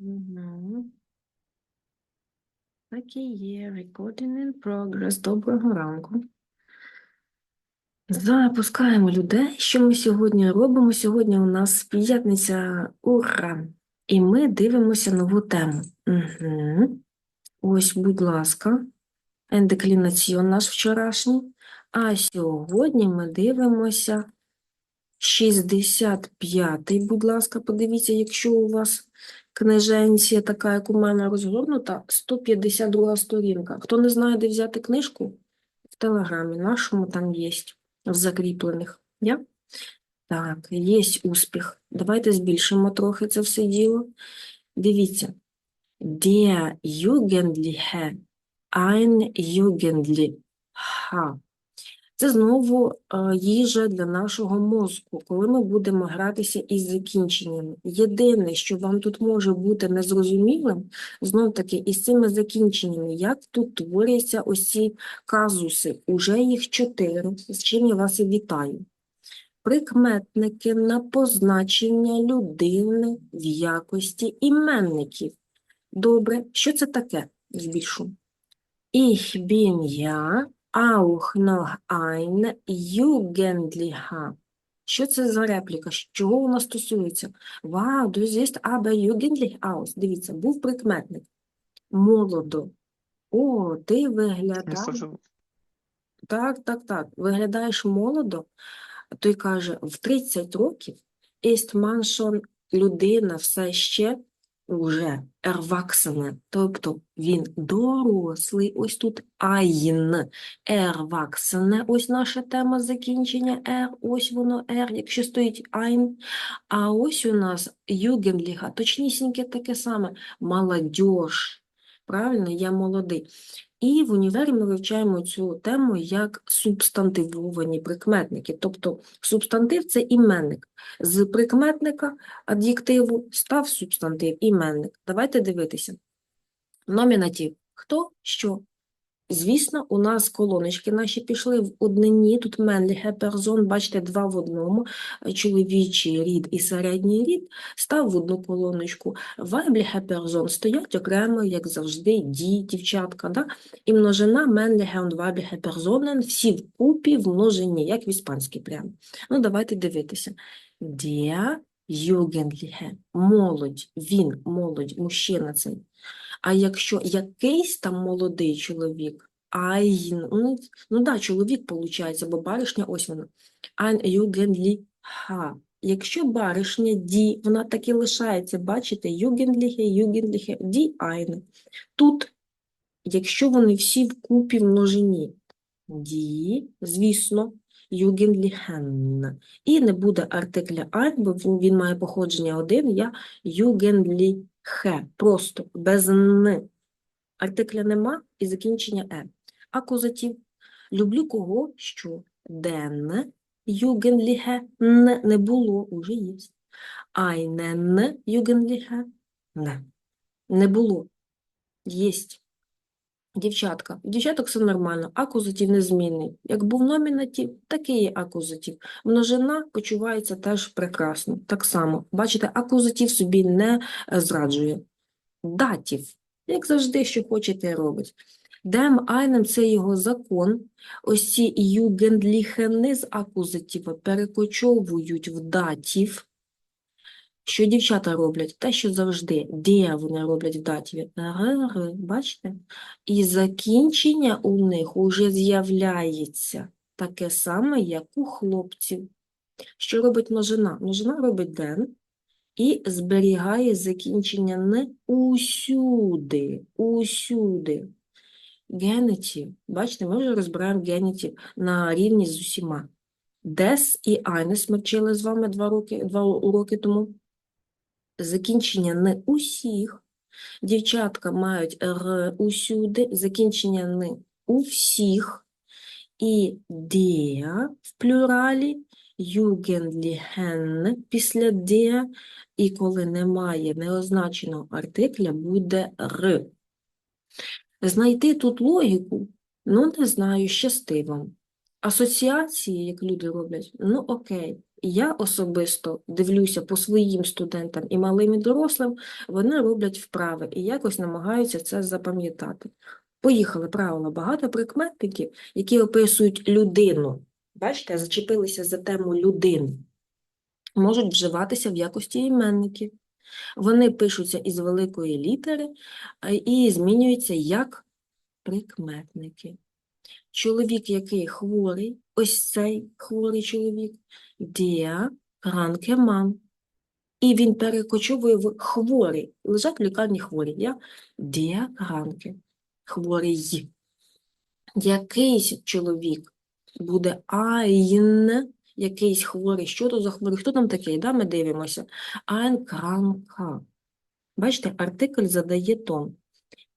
Угу. Так і є. Recording in progress. Доброго ранку. Запускаємо людей. Що ми сьогодні робимо? Сьогодні у нас п'ятниця. Ура! І ми дивимося нову тему. Угу. Ось, будь ласка, ендеклінаціон наш вчорашній. А сьогодні ми дивимося 65-й, будь ласка, подивіться, якщо у вас книженція така, як у мене розгорнута, 152 сторінка. Хто не знає, де взяти книжку, в телеграмі нашому там є, в закріплених. Я? Так, є успіх. Давайте збільшимо трохи це все діло. Дивіться. Der Jugendliche, ein Jugendlicher. Це знову е, їжа для нашого мозку, коли ми будемо гратися із закінченнями. Єдине, що вам тут може бути незрозумілим, знов таки, із цими закінченнями, як тут творяться ці казуси. Уже їх чотири, з чим я вас і вітаю. Прикметники на позначення людини в якості іменників. Добре, що це таке? Збільшу. Bin ja auch noch ein Jugendlicher. Що це за репліка? Чого вона стосується? Вау, du siehst aber jugendlich aus. Дивіться, був прикметник. Молодо. О, ти виглядаєш. Так, так, так. Виглядаєш молодо. Той каже, в 30 років ist man schon людина все ще уже ерваксене, тобто він дорослий. Ось тут айн ерваксене, ось наша тема закінчення ер, ось воно Р, якщо стоїть айн. А ось у нас югенліга, точнісіньке таке саме, молодьож. Правильно, я молодий. І в універі ми вивчаємо цю тему як субстантивовані прикметники. Тобто субстантив – це іменник. З прикметника ад'єктиву став субстантив, іменник. Давайте дивитися. Номінатив. Хто, що? Звісно, у нас колоночки наші пішли в однині. Тут männliche Person, бачите, два в одному. Чоловічий рід і середній рід став в одну колоночку. Weibliche Person стоять окремо, як завжди, ді, дівчатка. Да? І множина und weibliche Personen всі вкупі в множині, як в іспанській прямо. Ну, давайте дивитися. Der Jugendliche – молодь, він, молодь, мужчина цей. А якщо якийсь там молодий чоловік, ein, ну, ну да, чоловік виходить, бо баришня, ось вона, ein Jugendlicher. Якщо баришня ді, вона так і лишається, бачите, Jugendliche, Jugendliche, die eine. Тут, якщо вони всі вкупі в множині, die, звісно, Jugendlichen. І не буде артикля ein, бо він має походження один, я Jugendliche. Просто, без н. Артикля нема і закінчення е. Акузатив. Люблю кого, що ден, югенліхе, н не було, уже є. Айнен, югенліхе, не. Не було. Єсть. Дівчатка. Дівчаток все нормально. Акузатив незмінний. Як був номінатив, такий є акузатив. Множина почувається теж прекрасно. Так само. Бачите, акузатив собі не е, зраджує. Датів. Як завжди, що хочете, робить. Дем айнем – це його закон. Ось ці югендліхени з акузатива перекочовують в датів. Що дівчата роблять? Те, що завжди. Де вони роблять в датіві? Р, бачите? І закінчення у них уже з'являється таке саме, як у хлопців. Що робить множина? Множина робить ден і зберігає закінчення не усюди, усюди. Генетів. Бачите, ми вже розбираємо генетів на рівні з усіма. Дес і айнес ми вчили з вами два, роки, два уроки тому. Закінчення не усіх. Дівчатка мають р усюди, закінчення не у всіх. І der в плюралі, Jugendlichen після der, і коли немає неозначеного артикля, буде р. Знайти тут логіку, ну, не знаю, щасти вам. Асоціації, як люди роблять, ну окей, Я особисто дивлюся по своїм студентам і малим і дорослим, вони роблять вправи і якось намагаються це запам'ятати. Поїхали правила. Багато прикметників, які описують людину. Бачите, зачепилися за тему людини. Можуть вживатися в якості іменників. Вони пишуться із великої літери і змінюються як прикметники. Чоловік, який хворий, ось цей хворий чоловік, der kranke. І він перекочовує в хворий. Лежать в лікарні хворі. Я der kranke. Хворий. Якийсь чоловік буде ein, якийсь хворий. Що то за хворий? Хто там такий? Да, ми дивимося. Ein kranker. Бачите, артикль задає тон.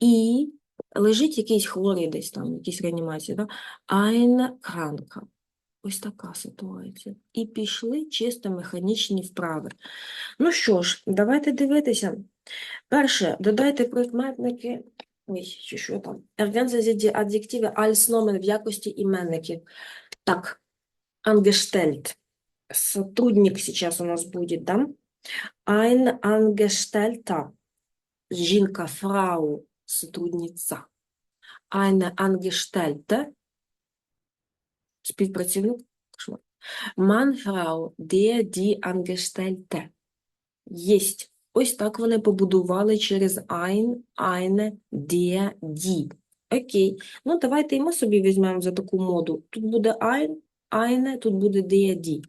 І лежить якийсь хворий десь там, якісь реанімації, да? Ein kranker. Ось така ситуація. І пішли чисто механічні вправи. Ну що ж, давайте дивитися. Перше, додайте прикметники. Ой, що там? Ergänzen Adjektive als Nomen в якості іменників. Так, angestellt. Сотрудник сейчас у нас будет, да? Ein Angestellter. Жінка, фрау, сотрудниця. Eine Angestellte. Співпрацівник. Frau, der, die Angestellte. Єсть. Ось так вони побудували через ein, eine, der, die. Окей. Ну, давайте і ми собі візьмемо за таку моду. Тут буде ein, eine, тут буде der, die.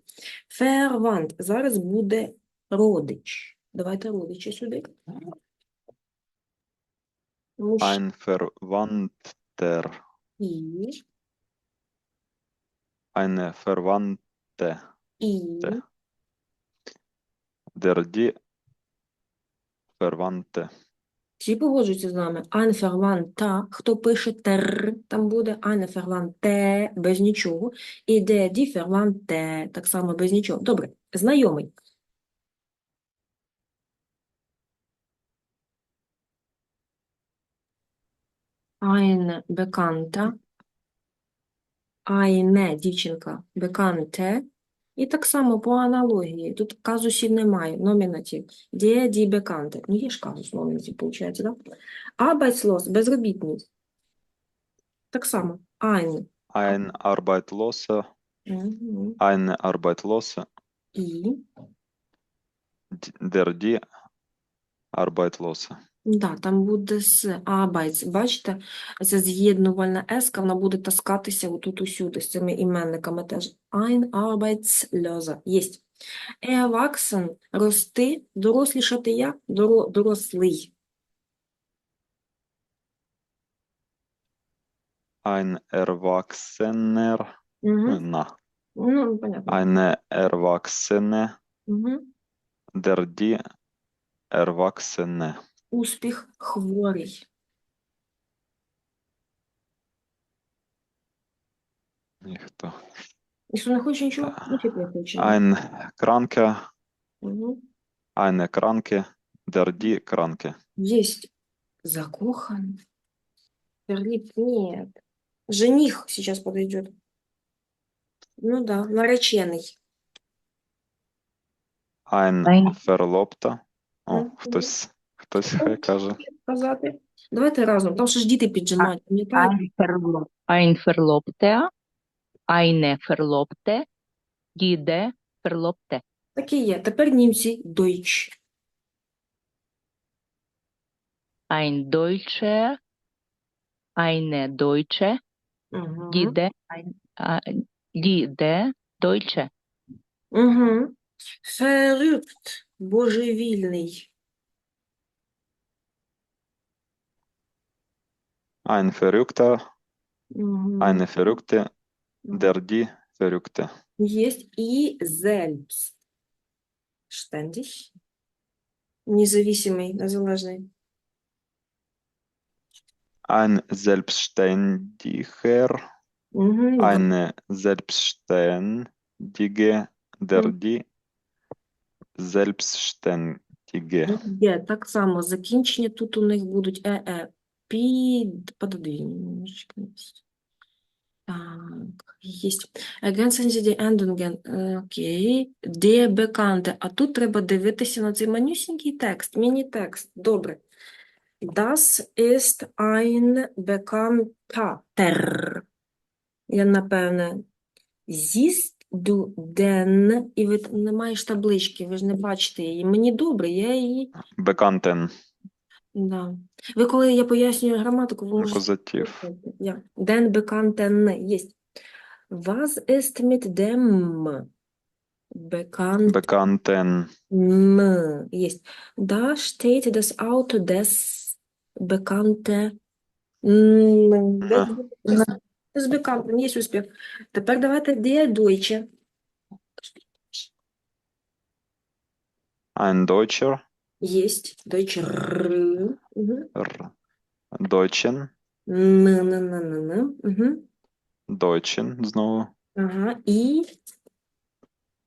Verwandt. Зараз буде родич. Давайте родича сюди. Ein Verwandter, і, eine Verwandte, і, der die Verwandte, Всі погоджуються з нами. Ein Verwandter, хто пише тер, там буде eine Verwandte, без нічого. І die Verwandte, так само без нічого. Добре, знайомий. Eine Bekannte, eine дівчинка, Bekannte. І так само по аналогії. Тут казусів немає, номінатив. Der die Bekannte. Ну, є ж казус номінатив, виходить, так? Да? Arbeitslos, безробітний. Так само. Ein. ein Arbeitsloser, Мгм. eine Arbeitslose, І. der die Arbeitslose. Да, там буде з Arbeits. Бачите, ця з'єднувальна еска, вона буде таскатися отут усюди з цими іменниками теж. Ein Arbeitslose. Єсть. Erwachsen – рости, дорослішати як? Доро, дорослий. Ein Erwachsener, Угу. na, Ну, понятно. eine Erwachsene, Угу. der die Erwachsene. Успіх хворий. Ніхто. Якщо не хоче нічого, Так. ну типу не хоче. Ein Kranke, Угу. eine Kranke, der die Kranke. Есть закохан. Вернит нет. Жених сейчас подойдет. Ну да, нареченный. Ein Ein- Verlobter. О, Мгм. хтось, хтось хай каже. Сказати. Давайте разом. Там ще ж діти піджимають, пам'ятаєте? Ein, Verlo ein Verlobter, eine Verlobte, die de Verlobte. Так і є. Тепер німці Deutsch. Ein Deutscher, eine Deutsche, Угу. die ein, äh, die Deutsche. Угу. Verrückt. Божевільний. Ein Verrückter, Угу. eine Verrückte, der die Verrückte. Есть и selbst. Ständig. Независимый, незалежний. Ein Selbstständiger, Угу. eine Selbstständige, der Мгм. die Selbstständige. Є так само закінчення. Тут у них будуть е-е. Під... Пододвинь немножечко. Так, есть. Ergänzen Sie die Endungen. Е, Окей. Der Bekannte. А тут треба дивитися на цей манюсінький текст, міні-текст. Добре. Das ist ein Bekannter. Я, напевне, Siehst du den? І ви не маєш таблички, ви ж не бачите її. Мені добре, я її... Bekannten. Да. Ви коли я пояснюю граматику, ви можете Акузатив. Ja, den Bekannten есть. Was ist mit dem Bekannten Bekannten. есть? Da steht das Auto des Bekannten. Des Bekannten, є успіх. Тепер давайте der Deutsche. Ein Deutscher. Есть. Deutsche. Мгм. R. Deutschen. Н, н, н, н, н. Мгм. Deutschen знову. Ага. І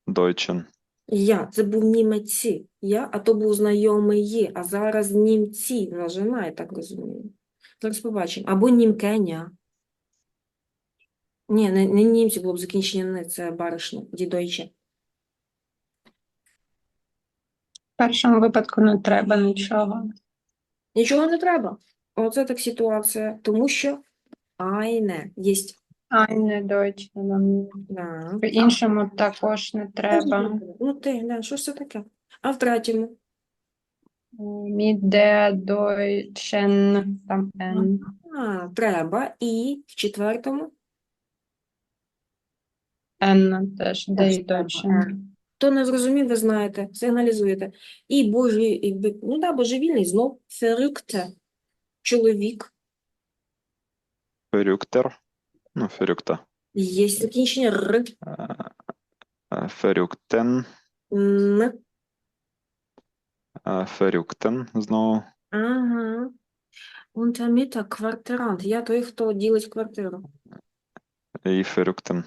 Deutschen. Я, це був німеці. Я, а то був знайомий є, а зараз німці, вона жена, я так розумію. Зараз побачимо. Або німкеня. Ні, не, не німці було б закінчення не, це баришня, дідойче. В першому випадку не треба нічого. Нічого не треба. Оце так ситуація, тому що айне єсть. Ай, не дойче. нам. Да. Іншому також не треба. Ну ти, да, що ж це таке? А в третьому? Міде дойчен там ен. А, треба. І в четвертому? Ен теж де й дойчен. Хто не зрозумів, ви знаєте, сигналізуєте. І божі, і, ну да, божевільний знов ферюкте, чоловік. Verrückter. Ну, verrückter. Є закінчення р, Äh, äh, Verrückten. н. Äh, Verrückten знову. Ага. Унтаміта квартирант. Я той, хто ділить квартиру. І Verrückten.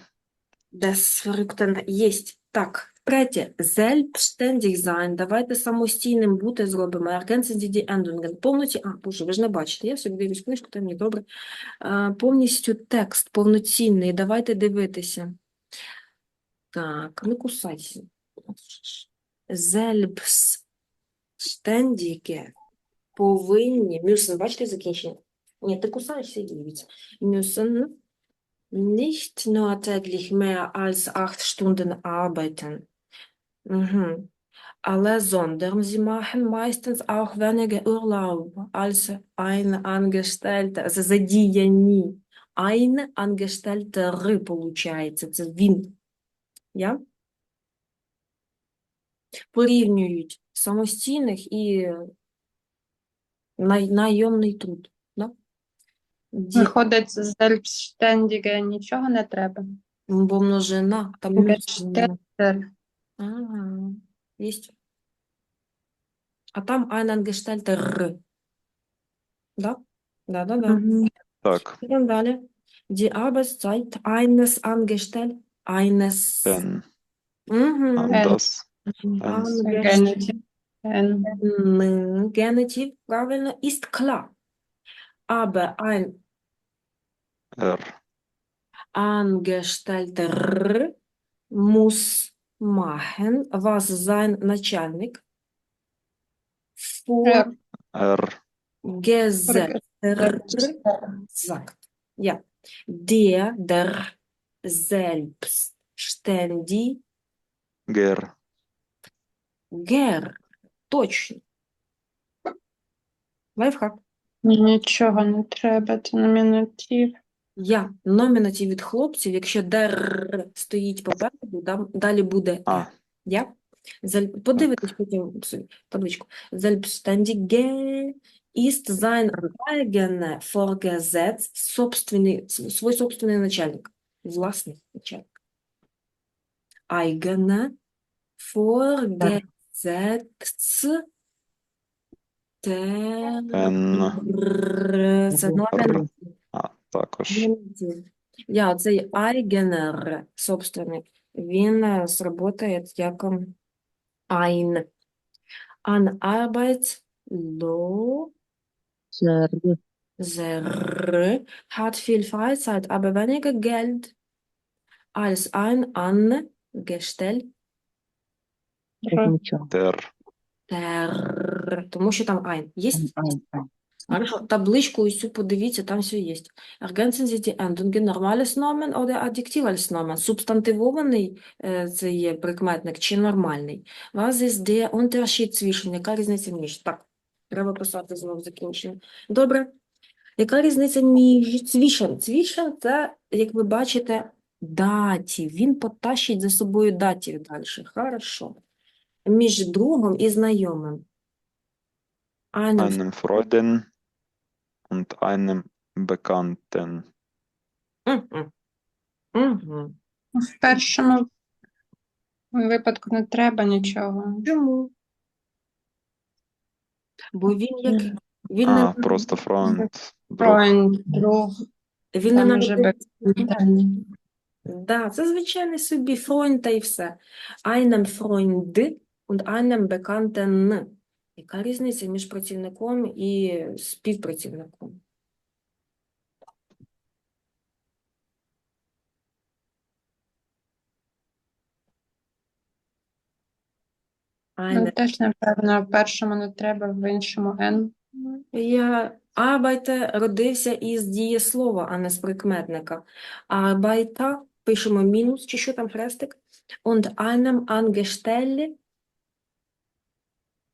Des Verrückten. Єсть. Так. Третє. Selbstständig sein. Давайте самостійним бути зробимо. Ergänzen die. Повноті... А, боже, ви ж не бачите. Я собі дивлюсь книжку, там мені добре. Повністю текст повноцінний. Давайте дивитися. Так, не кусайся. Selbstständige повинні, müssen, бачите закінчення? Ні, ти кусаєшся і дивіться. Müssen nicht nur täglich mehr als acht Stunden arbeiten. Mhm. Але sondern sie machen meistens auch weniger Urlaub als ein Angestellter. Also задіяні. Ein Angestellter, получається, це він. Я? Порівнюють самостійних і най, найомний труд. Да? Ді- Виходить, Selbstständige нічого не треба. Бо множина, там множина. Ага, есть. А там ein Angestellter. Да? Да, да, да. Мгм. Так. Идем далее. Die Arbeitszeit eines Angestellten, eines Ten. Мгм. А, Ен. das. Eins. Генетив. Ен. Angestellten, Genitiv, правильно, ist klar. Aber ein R. Angestellter muss machen, was sein Начальник Р. vorgesetzt sagt. Ja. Der, der selbstständige Ger. Точно. Лайфхак. Нічого не треба, це номінатив. Я номінатив від хлопців, якщо der стоїть попереду, дам- далі буде А. Я? Зель- Подивитись потім собі табличку. Selbstständige ist sein eigener Vorgesetzt, собственний, с- свой собственний начальник. Власний начальник. Eigener Vorgesetzt Ен. Це номінатив. Також. Я, цей eigener, собственний, він е, сработає як ем, ein. An Arbeitslo Serve. Hat viel Freizeit, aber weniger Geld als ein Angestellter. Нічого. Der. Тому що там ein. Є? Ай, ай. Хорошо, табличку цю подивіться, там все є. Ergänzen Sie die Endungen normales oder Adjektiv Nomen? Субстантивований е, це є прикметник чи нормальний? Was ist der Unterschied zwischen? Яка різниця між? Так, треба писати знову закінчення. Добре. Яка різниця між zwischen? Zwischen – це, як ви бачите, датів. Він потащить за собою датів далі. Хорошо. Між другом і знайомим. Einem Freuden und einem Bekannten. Мгм. Мгм. В першому випадку не треба нічого. Чому? Бо він як він А, не просто Freund. Друг. Фройнд, друг, він не там вже народився. Да, це звичайний собі Freund та й все. Einem Freund und einem Bekannten. Яка різниця між працівником і співпрацівником? Ну, теж, напевно, в першому не треба, в іншому N. Я Arbeiter родився із дієслова, а не з прикметника. Arbeiter пишемо мінус, чи що там хрестик? Und einem Angestellte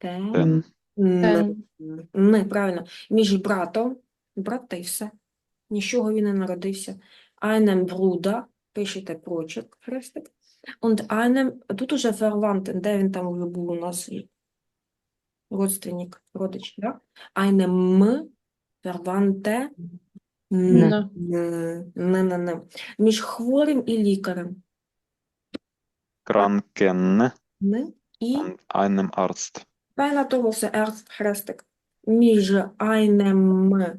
те- Den. не, правильно. Між братом, брат та й все. Нічого він не народився. Einem Bruder, пишете прочерк, хрестик. Und einem, тут уже Verwandten, де він там вже був у нас? Родственник, родич, да? Einem Verwandte, Не. Не, не, не. Між хворим і лікарем. Kranken Не. І einem Arzt. Та й на тому все Ерст хрестик. Між einem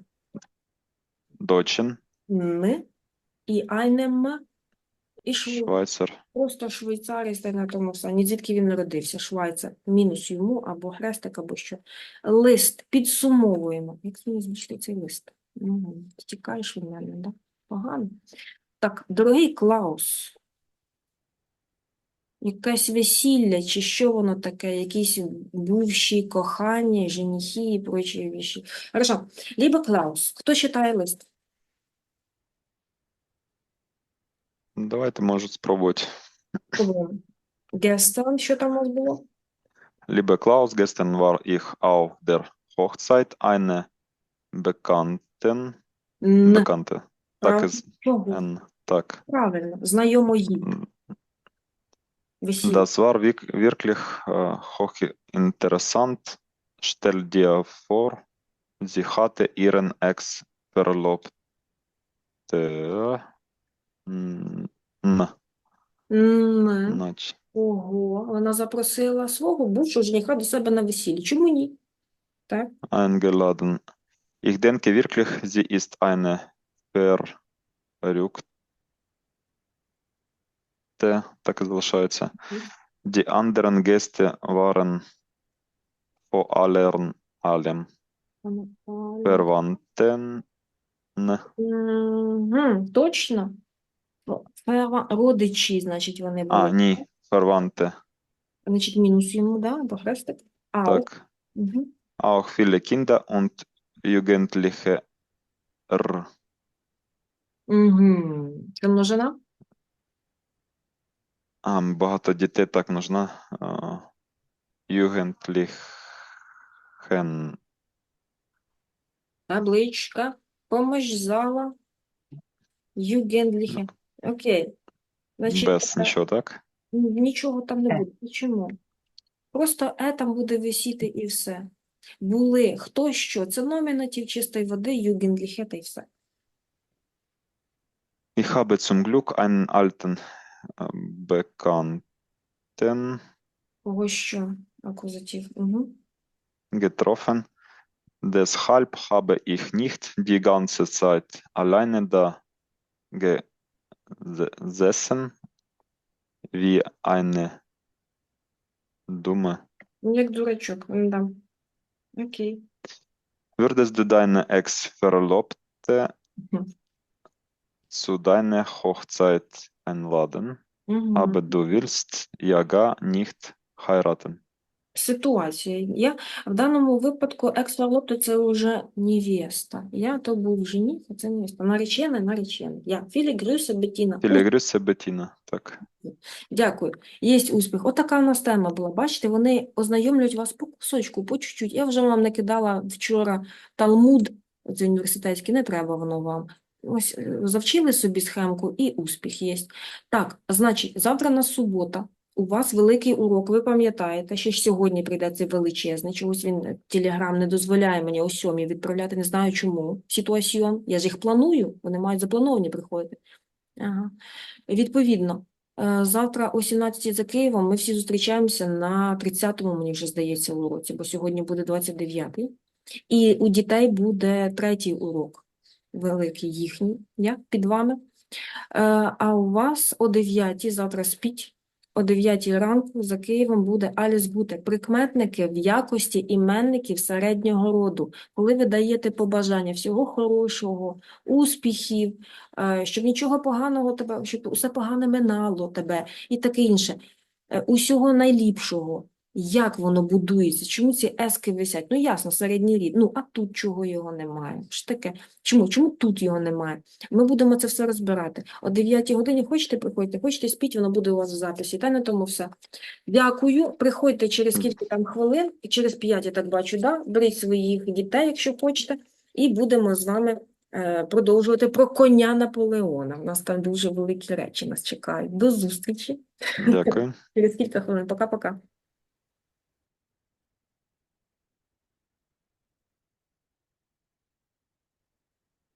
Deutschen, не і einem і. Просто швейцарій та й на тому все. Ні звідки він народився. Швайцар. Мінус йому або хрестик, або що. Лист. Підсумовуємо. Як мені звучить цей лист? Угу. Тікаєш від мене, да? Погано. Так, дорогий Клаус. Якесь весілля, чи що воно таке, якісь бувші кохання, женихи і прочі віші. Хорошо. Либо Клаус. Хто читає лист? Давайте, може, спробувати. Гестон, що там у нас було? Liebe Klaus, gestern war ich auf der Hochzeit eine Bekannten, Н. Bekannte. Так із Чого? Так. Правильно. Знайомої. М, Весілля. Das war wirklich äh, hochinteressant. Stell dir vor, sie hatte ihren Ex verlobt. Н. Ого, вона запросила свого бувшого жениха до себе на весілля. Чому ні? Так? eingeladen. Ich denke wirklich, sie ist eine verrückte, так і залишається. Мгм. Die anderen Gäste waren vor allem, allem Вона- Verwandten, Мгм, Точно. О, ферва- Родичі, значить, вони а, були. ні, Verwandte, Значить, мінус йому, да? Або хрестик. А, так. Угу. Auch viele Kinder und Jugendliche R. Угу. Це множина? А, багато дітей так нужна. Jugendlichen. Табличка. Помощь зала. Югендліхе. Окей. Значить, Без е, нічого, так? Нічого там не буде. Чому? Просто е там буде висіти і все. Були, хто що, це номінатив чистої води, югендліхе та й все. Ich habe zum Glück einen alten Bekannten Кого що, акузатив. Угу. getroffen. Deshalb habe ich nicht die ganze Zeit alleine da gesessen wie eine dumme. Як дурачок, да. Окей. Würdest du deine Ex-Verlobte Мгм. zu deiner Hochzeit einladen, Мгм. aber du willst ja gar nicht heiraten? Ситуація. Я в даному випадку екс-варлопто це вже невеста. Я то був жених, а це невеста. Наречена, наречена. Я Філі Грюса Бетіна. Grüße, Bettina. Так. Дякую. Є успіх. Отака у нас тема була. Бачите, вони ознайомлюють вас по кусочку, по чуть-чуть. Я вже вам накидала вчора Талмуд, це університетський, не треба воно вам. Ось е, завчили собі схемку і успіх є. Так, значить, завтра на субота. У вас великий урок, ви пам'ятаєте, що ж сьогодні прийде цей величезний, чогось він е, Телеграм не дозволяє мені о сьомій відправляти, не знаю чому. Ситуаціон. Я ж їх планую, вони мають заплановані приходити. Ага. Відповідно, Е, Завтра о 17 за Києвом ми всі зустрічаємося на 30-му, мені вже здається, уроці, бо сьогодні буде 29-й. І у дітей буде третій урок, великий їхній, я під вами. Е, А у вас о 9 завтра спіть, о 9 ранку за Києвом буде Аліс Бути, прикметники в якості іменників середнього роду. Коли ви даєте побажання всього хорошого, успіхів, е, щоб нічого поганого тебе, щоб усе погане минало тебе і таке інше. Е, Усього найліпшого. Як воно будується? Чому ці ески висять? Ну, ясно, середній рід. Ну, а тут чого його немає? Що таке? Чому? Чому тут його немає? Ми будемо це все розбирати. О 9 годині хочете приходьте, хочете спіть, воно буде у вас в записі. Та на тому все. Дякую. Приходьте через кілька там хвилин, через 5, я так бачу, да? беріть своїх дітей, якщо хочете, і будемо з вами е, продовжувати про коня Наполеона. У нас там дуже великі речі нас чекають. До зустрічі Дякую. через кілька хвилин. Пока-пока.